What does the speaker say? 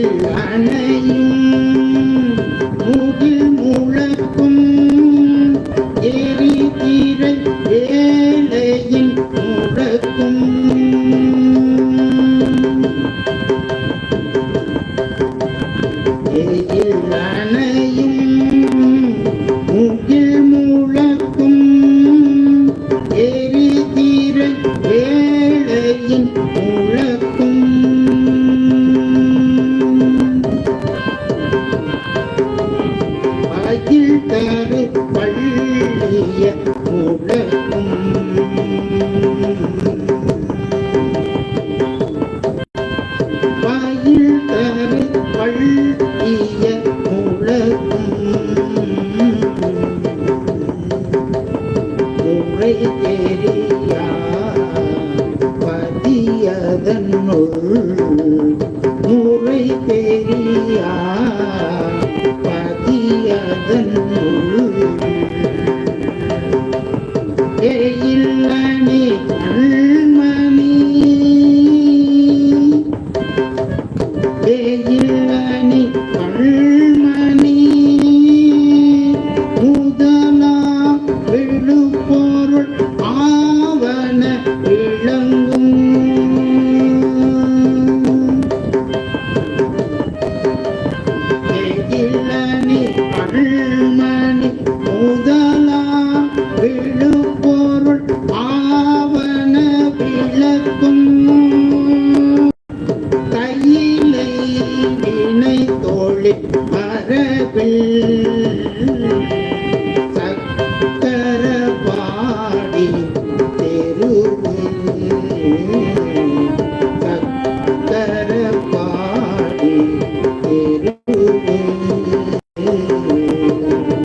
முகில் அணையும் முகில் முழக்கும் ஏரி தீரை ஏழையின் முழக்கும் எயில் அணையும் முகில் முழக்கும் ஏரி தீரை ஏழையின் முழக்கும் பதியதனுள் முறை தெரியா விளங்கும். ஏயில்லனி கண்மணி முதலா விழுப்பொருள் ஆவன விளக்கும். கையிலை வினை தோழில் மரபில் Mm-hmm.